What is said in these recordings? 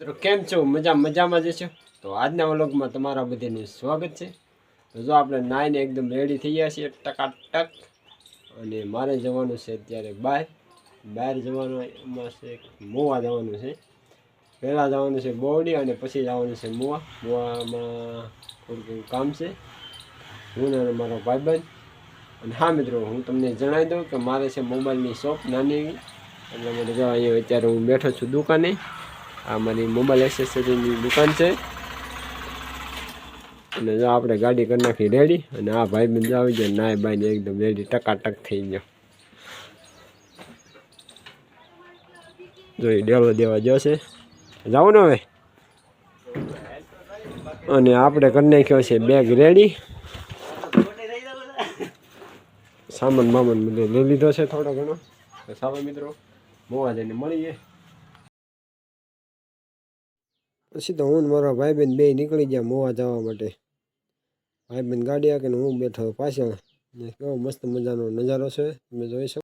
મિત્રો, કેમ છો? મજા, મજામાં જ છો? તો આજના વ્લોગમાં તમારા બધાનું સ્વાગત છે. તો જો આપણે નાઈને એકદમ રેડી થઈ ગયા છીએ, ટકાટક. અને મારે જવાનું છે અત્યારે બહાર. બહાર જવાનું એમાં છે મોવા જવાનું છે. પહેલાં જવાનું છે બોવડી અને પછી જવાનું છે મોવા. મોવામાં થોડું કામ છે. હું અને મારો ભાઈબંધ. અને હા મિત્રો, હું તમને જણાવી દઉં કે મારે છે મોબાઈલની શોપ નાની એટલે મને જો અહીંયા અત્યારે હું બેઠો છું દુકાને. આ મારી મોબાઈલ એસેસરીની દુકાન છે. અને જો આપણે ગાડી કરી નાખી રેડી અને આ ભાઈ બંધ આવી જાય નાય બાઈને એકદમ રેડી ટકાટક થઈ ગયો. જોઈ ડેલો દેવા જશે જાઓ ને હવે? અને આપણે કરી નાખ્યો છે બેગ રેડી સામાન બામાન બધો લઈ લીધો છે થોડો ઘણો. સામાન મિત્રો, મોવા જઈને મળીએ. પછી તો હું મારા ભાઈબંધ બે નીકળી ગયા મોવા જવા માટે. ભાઈબંધ ગાડી આવીને હું બેઠો પાછળ. ને કેવો મસ્ત મજાનો નજારો છે, તમે જોઈ શકો.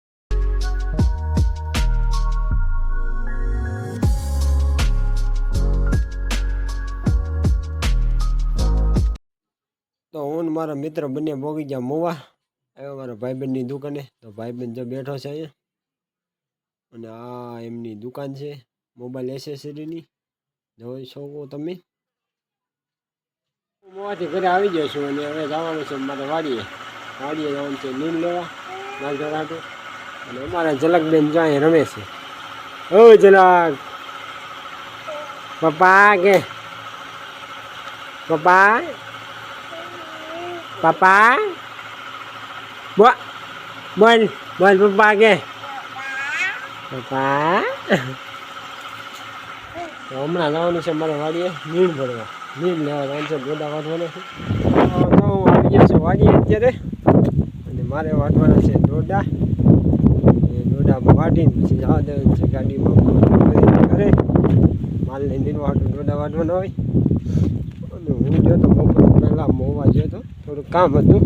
તો હું મારા મિત્ર બંને ભોગી ગયા મોવા. આવ્યો મારા ભાઈબંધની દુકાને. તો ભાઈબંધ જો બેઠો છે અહીંયા. અને આ એમની દુકાન છે, મોબાઈલ એસેસરીની જોઈ શકો તમે હું મોવાથી ઘરે આવી ગયો છું અને હવે જવાનું છે મારે વાડીએ વાડીએ જવાનું છે નીલ લેવા માલ ધરાટું અને અમારા ઝલકબેન જો અહીંયા રમે છે ઓ ઝલક પપ્પા કે પપ્પા પપ્પા બોલ બોલ બોલ પપ્પા કે પપ્પા તો હમણાં જવાનું છે મારે વાડીએ, નીણ ભરવા. નીણ લેવા જવાનું છે, ગોડા વાટવાના છે. હું આવી ગયો વાડીએ અત્યારે. અને મારે વાટવાના છે દોડા દોડા વાટીને પછી જવા દેવાનું છે ગાડીમાં ઘરે. માલ લઈને નીણ વાટું દોડા વાટવાના હોય. અને હું ગયો તો બપોર પહેલાં મોવા ગયો તો. થોડુંક કામ હતું.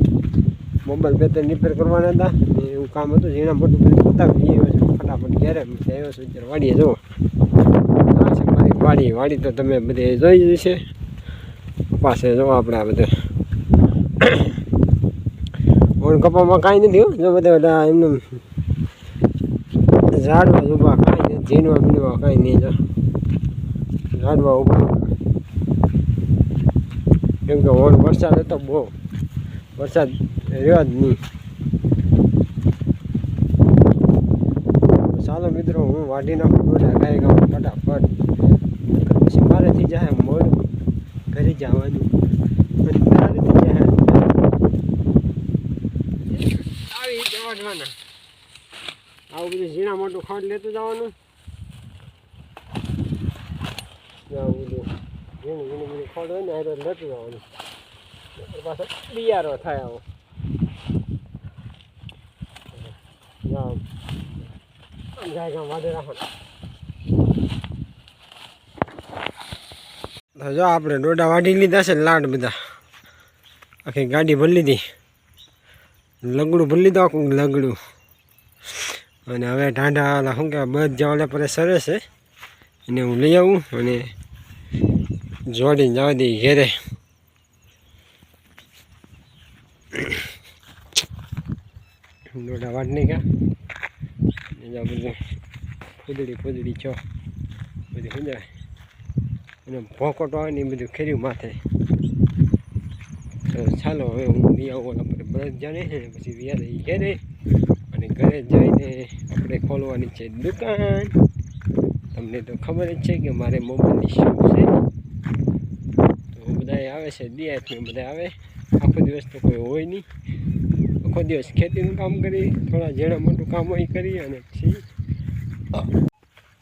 મોબાઈલ બે ત્રણ રિપેર કરવાના હતા. એવું કામ હતું. જેના મોટું બધું બતાવી આવ્યો છે. ફટાફટ ઘેરે. આવ્યો છું, અત્યારે વાડીએ મારી વાડી વાડી તો તમે બધે જોઈ જશે પાસે જો આપણે આ બધે. ઓણ કપામાં કાંઈ નથી જો બધા બધા એમનું ઝાડવા ઊભા કાંઈ નથી, ઝીણવા બીણવા કાંઈ નહીં જો. ઝાડવા ઊભા. કેમ કે ઓણ વરસાદ હતો બહુ. વરસાદ રહ્યો જ નહીં. ચાલો મિત્રો, હું વાટીના ફોટો ડોડા ફટાફટ મારેથી જાય મોડું ઘરે જવાનું. જાય આવી વાઢવાના આવું બધું ઝીણા મોટું ખડ લેતું જવાનું. આવું બધું ઝીણું ઝીણું બધું હોય ને એ લેતું જવાનું. પાછો બિયારો થાય આવો. જાઓ. જાયગા વાદે રાખો તો જો આપણે ડોડા વાઢી લીધા છે લાડ બધા. આખી ગાડી ભરી લીધી. લગડું ભરી લીધું લગડું. અને હવે ઢાંઢા શું કહેવાય, બધ જવા ઓલા પર સરે છે, એને હું લઈ આવું અને જોડીને જવા દઈએ ઘેરે. ડોડા વાઢ નહીં ક્યાં બધું ફૂદડી ફૂદડી છો. બધું સમજાય. અને ભોંકોટો આવે ને એ બધું ખેર્યું માથે. તો ચાલો, હવે હું લઈ આવું આપણે બળદ જાણે છે, પછી વ્યારે ઈ ઘેરે અને ઘરે જઈને આપણે ખોલવાની છે દુકાન. તમને તો ખબર જ છે કે મારે મોબાઈલની શોપ છે. તો બધાએ આવે છે દિયાથી બધા આવે. આખો દિવસ તો કોઈ હોય નહીં. આખો દિવસ ખેતીનું કામ કરી થોડા જેણા મોટું કામ હોય કરી અને પછી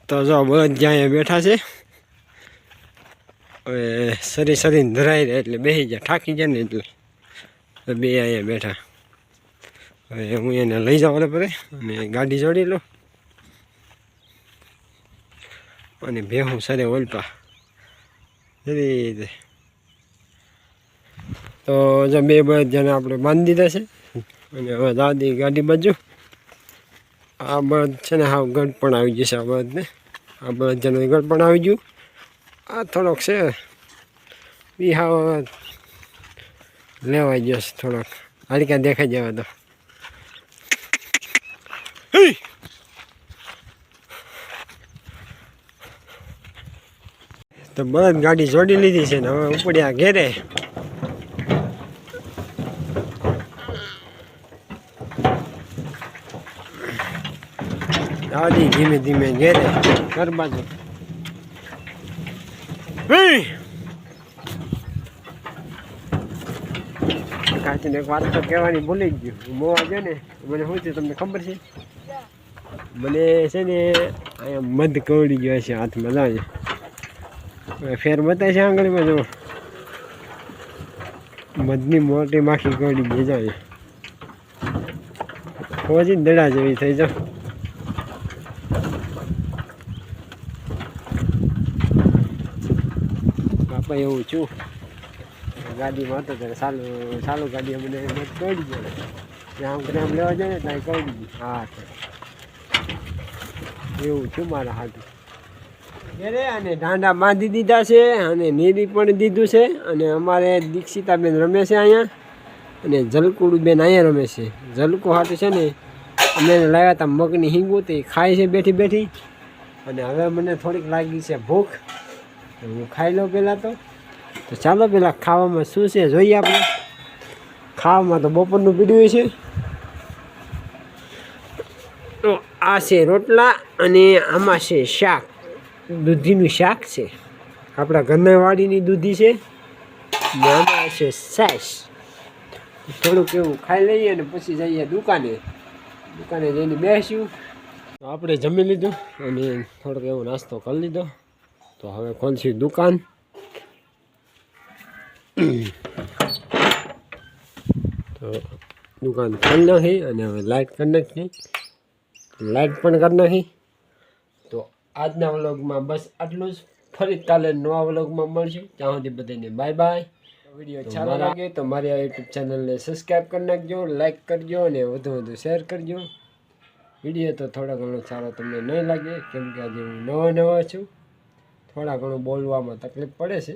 તો જો બધા અહીંયા બેઠા છે. હવે સરી સરીને ધરાઈ રહે એટલે બેસી જાય થાકી જાય ને એટલે. બે અહીંયા બેઠા. હવે હું એને લઈ જાઉં પડે અને ગાડી જોડી લો અને ભેહું સરે ઓલપા. રીતે. તો જો બે બળદ આપણે બાંધી દીધા છે, અને હવે દાદી ગાડી બાજુ. આ બળદ છે ને હા ગઢ પણ આવી જશે આ બળદને આ બળદ જણાનું ગઢ પણ આવી ગયું. આ થોડોક છે. બી હાવ લેવાઈ ગયો છે થોડોક. હાલકા દેખાઈ જવા તો તો બળદ ગાડી જોડી લીધી છે ને હવે ઉપડ્યા ઘેરે. દાદી ધીમે ધીમે ઘેરે. ઘર બાજુ. કાચીને એક વાત તો કહેવાની ભૂલી જ ગયું. મોવા ગયો ને, મને શું છે તમને ખબર છે? મને છે ને, અહીંયા મધ કવડી ગયો છે હાથમાં લાગે ફેર બતાવે છે આંગળીમાં જો. મધની મોટી માખી કવડી ગઈ જાય ફોજી દડા જેવી થઈ જાવ બાપા એવું છું. ગાડીમાં હતો ત્યારે સારું ચાલુ ગાડી અમને કહી ગયો આમ કરીને આમ લેવા જાય ને ત્યાં કહી દીધું હા એવું છું મારા હાથું ઘેરે અને ઢાંડા બાંધી દીધા છે અને નીરી પણ દીધું છે અને અમારે દીક્ષિતાબેન રમે છે અહીંયા. અને જલકુડુબેન અહીંયા રમે છે. જલકુ હાટું છે ને, અમે લાવ્યા હતા મગની હિંગું, તે ખાય છે બેઠી બેઠી. અને હવે મને થોડીક લાગી છે ભૂખ. હું ખાઈ લઉં પહેલાં તો. તો ચાલો પહેલાં ખાવામાં શું છે જોઈએ આપણે. ખાવામાં તો બપોરનું પીડ્યું છે તો આ છે રોટલા અને આમાં છે શાક. દૂધીનું શાક છે. આપણા ઘરના વાડીની દૂધી છે. આમાં છે સાસ થોડુંક એવું ખાઈ લઈએ અને પછી જઈએ દુકાને. દુકાને જઈને બેસ્યું આપણે જમી લીધું અને થોડોક એવો નાસ્તો કરી લીધો. તો હવે ખોલશી દુકાન? તો દુકાન ખોલી નાખી અને હવે લાઇટ કરી નાખી. લાઇટ પણ કરી નાખી. તો આજના વ્લોગમાં બસ આટલું જ. ફરી કાલે નવા વ્લોગમાં મળશું. ત્યાં સુધી બધાને બાય બાય. વીડિયો સારો લાગે તો મારી આ યુટ્યુબ ચેનલને સબસ્ક્રાઈબ કરી નાખજો લાઇક કરજો અને વધુ વધુ શેર કરજો. વીડિયો તો થોડા ઘણો સારો તમને નહીં લાગે કેમ કે આજે હું નવો નવો છું. થોડા ઘણું બોલવામાં તકલીફ પડે છે.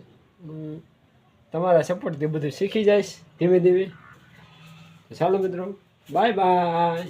તમારા સપોર્ટથી બધું શીખી જઈશ ધીમે ધીમે. ચાલો મિત્રો બાય બાય